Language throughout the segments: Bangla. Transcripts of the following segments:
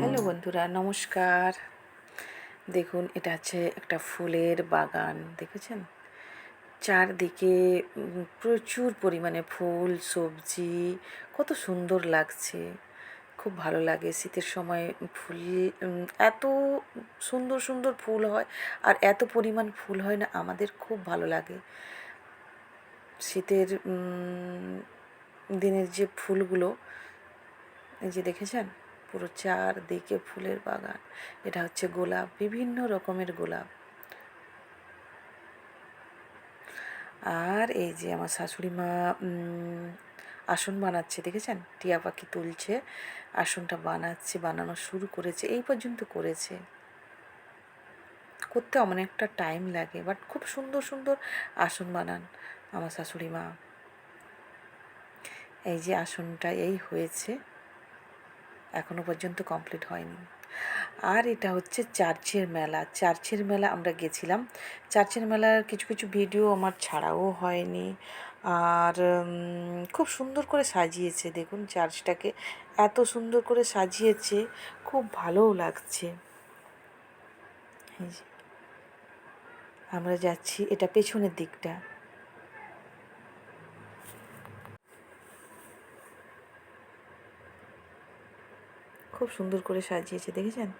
হ্যালো বন্ধুরা, নমস্কার। দেখুন, এটা হচ্ছে একটা ফুলের বাগান, দেখেছেন? চারদিকে প্রচুর পরিমাণে ফুল, সবজি, কত সুন্দর লাগছে। খুব ভালো লাগে, শীতের সময় ফুল এত সুন্দর সুন্দর ফুল হয়, আর এত পরিমাণ ফুল হয় না, আমাদের খুব ভালো লাগে। শীতের দিনের যে ফুলগুলো, এই যে দেখেছেন? পুরো চারদিকে ফুলের বাগান। এটা হচ্ছে গোলাপ, বিভিন্ন রকমের গোলাপ। আর এই যে আমার শাশুড়ি মা আসন বানাচ্ছে, দেখেছেন? টিয়া পাখি তুলছে, আসনটা বানাচ্ছে, বানানো শুরু করেছে, এই পর্যন্ত করেছে। করতে অনেকটা টাইম লাগে বাট খুব সুন্দর সুন্দর আসন বানান আমার শাশুড়ি মা। এই যে আসনটা এই হয়েছে, এখনও পর্যন্ত কমপ্লিট হয়নি। আর এটা হচ্ছে চার্চের মেলা। চার্চের মেলা আমরা গেছিলাম। চার্চের মেলার কিছু কিছু ভিডিও আমার ছাড়াও হয়নি। আর খুব সুন্দর করে সাজিয়েছে। দেখুন চার্চটাকে এত সুন্দর করে সাজিয়েছে, খুব ভালোও লাগছে। আমরা যাচ্ছি, এটা পেছনের দিকটা। খুব সুন্দর করে সাজিয়েছে, দেখেছেন?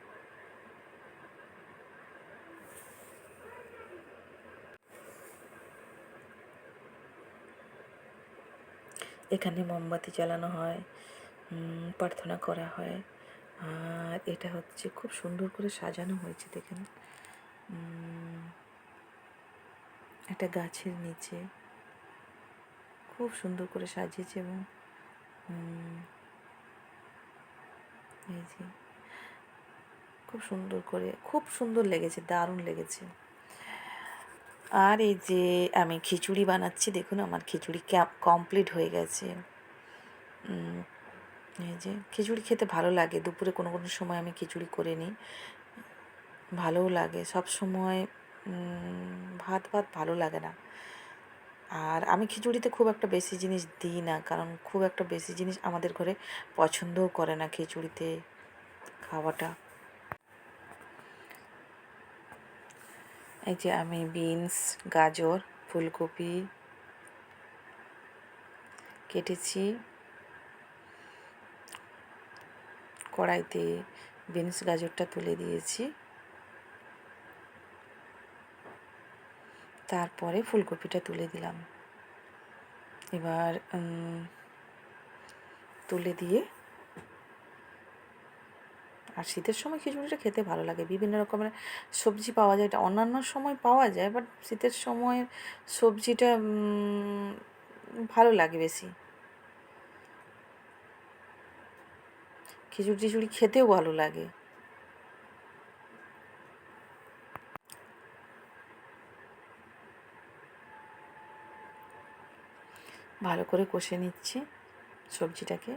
এখানে মোমবাতি জ্বালানো হয় প্রার্থনা করা হয়, আর এটা হচ্ছে খুব সুন্দর করে সাজানো হয়েছে, দেখেন। একটা গাছের নিচে। খুব সুন্দর করে সাজিয়েছে এবং এই যে। খুব সুন্দর করে, খুব সুন্দর লেগেছে, দারুণ লেগেছে। আর এই যে আমি খিচুড়ি বানাচ্ছি, দেখুন আমার খিচুড়ি কমপ্লিট হয়ে গেছে। এই যে খিচুড়ি খেতে ভালো লাগে, দুপুরে কোনো কোনো সময় আমি খিচুড়ি করে নিই। ভালোও লাগে, সব সময় ভাত ভাত ভালো লাগে না। আর আমি খিচুড়িতে খুব একটা বেশি জিনিস দিই না, কারণ খুব একটা বেশি জিনিস আমাদের ঘরে পছন্দও করে না খিচুড়িতে খাওয়াটা। এই যে আমি বিনস, গাজর, ফুলকপি কেটেছি। কড়াইতে বিনস, গাজরটা তুলে দিয়েছি। তারপরে ফুলকপিটা তুলে দিলাম। এবার তুলে দিয়ে আর শীতের সময় খিচুড়িটা খেতে ভালো লাগে। বিভিন্ন রকমের সবজি পাওয়া যায়। এটা অন্যান্য সময় পাওয়া যায় বাট শীতের সময় সবজিটা ভালো লাগে বেশি। খিচুড়ি টিচুড়ি খেতেও ভালো লাগে। ভালো করে কষে নিচ্ছি সবজিটাকে।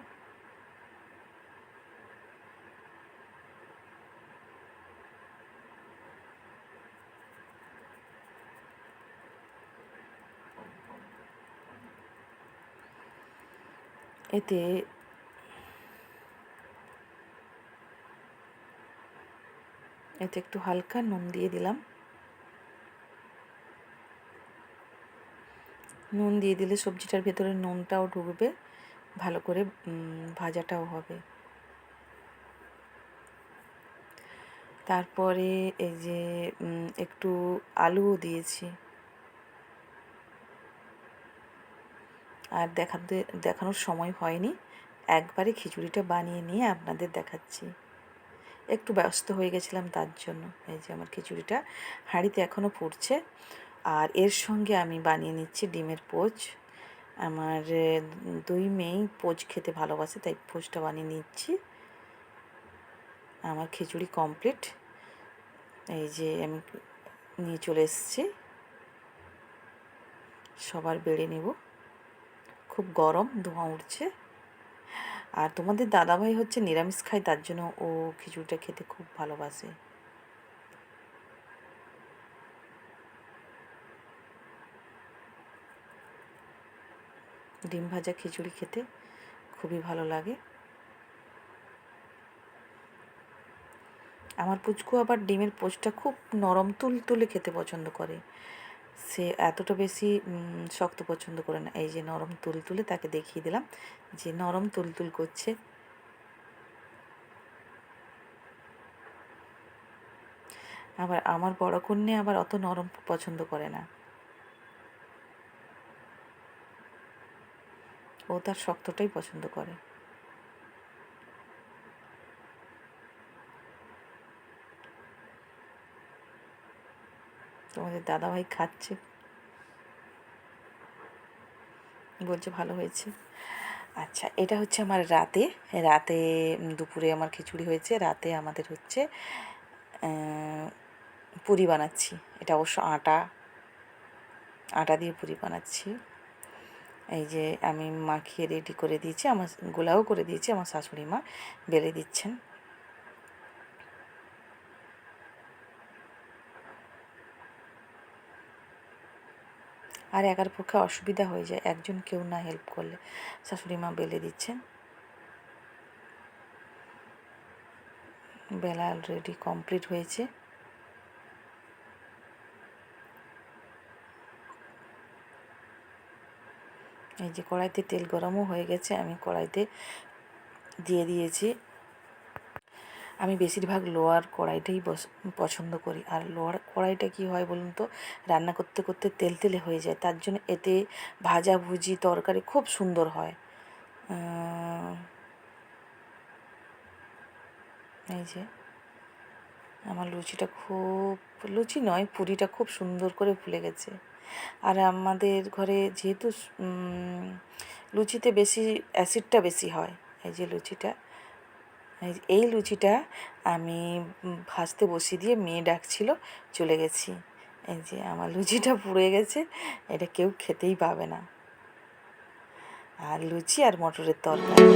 এতে এতে একটু হালকা নুন দিয়ে দিলাম। নুন দিয়ে দিলে সবজিটার ভেতরে নুনটাও ঢুকবে, ভালো করে ভাজাটাও হবে। তারপরে এই যে একটু আলুও দিয়েছি। আর দেখাতে, দেখানোর সময় হয়নি। একবারে খিচুড়িটা বানিয়ে নিয়ে আপনাদের দেখাচ্ছি। একটু ব্যস্ত হয়ে গেছিলাম তার জন্য। এই যে আমার খিচুড়িটা হাঁড়িতে এখনও ফুটছে। আর এর সঙ্গে আমি বানিয়ে নিচ্ছি ডিমের পোচ। আমার দুই মেয়েই পোচ খেতে ভালোবাসে, তাই পোচটা বানিয়ে নিচ্ছি। আমার খিচুড়ি কমপ্লিট। এই যে আমি নিয়ে চলে এসেছি। সবার বেড়ে নেব। খুব গরম, ধোঁয়া উঠছে। আর তোমাদের দাদাভাই হচ্ছে নিরামিষ খায়, তার জন্য ও খিচুড়িটা খেতে খুব ভালোবাসে। ডিম ভাজা খিচুড়ি খেতে খুবই ভালো লাগে। আমার পুচকু আবার ডিমের পোচটা খুব নরম তুল তুলে খেতে পছন্দ করে। সে এতটা বেশি শক্ত পছন্দ করে না। এই যে নরম তুল তুলে তাকে দেখিয়ে দিলাম যে নরম তুল তুল করছে। আবার আমার বড় কন্যা আবার অত নরম পছন্দ করে না। ও তার শক্তটাই পছন্দ করে। তোমাদের দাদাভাই খাচ্ছে। বলছে, ভালো হয়েছে। আচ্ছা এটা হচ্ছে আমার রাতে। রাতে দুপুরে আমার খিচুড়ি হয়েছে। রাতে আমাদের হচ্ছে পুরি বানাচ্ছি। এটা অবশ্য আটা আটা দিয়ে পুরি বানাচ্ছি। এই যে আমি মাখিয়ে রেডি করে দিয়েছি, আমার গোলাও করে দিয়েছি, আমার শাশুড়ি মা বেলে দিচ্ছেন। আর একার পক্ষে অসুবিধা হয়ে যায়, একজন কেউ না হেল্প করলে শাশুড়ি মা বেলে দিচ্ছেন। বেলা অলরেডি কমপ্লিট হয়েছে। এই যে কড়াইতে তেল গরমও হয়ে গেছে, আমি কড়াইতে দিয়ে দিয়েছি। আমি বেশিরভাগ লোয়ার কড়াইটাই পছন্দ করি। আর লোয়ার কড়াইটা কি হয় বলুন তো, রান্না করতে করতে তেল তেলে হয়ে যায়। তার জন্য এতে ভাজা, ভুজি, তরকারি খুব সুন্দর হয়। এই যে আমার লুচিটা খুব, লুচি নয়, পুরিটা খুব সুন্দর করে ফুলে গেছে। আর আমাদের ঘরে যেহেতু লুচিতে বেশি, অ্যাসিডটা বেশি হয়, এই যে লুচিটা, এই লুচিটা আমি ভাজতে বসিয়ে দিয়ে মেয়ে ডাকছিল, চলে গেছি। এই যে আমার লুচিটা পুড়ে গেছে, এটা কেউ খেতেই পাবে না। আর লুচি আর মটরের তরকারি।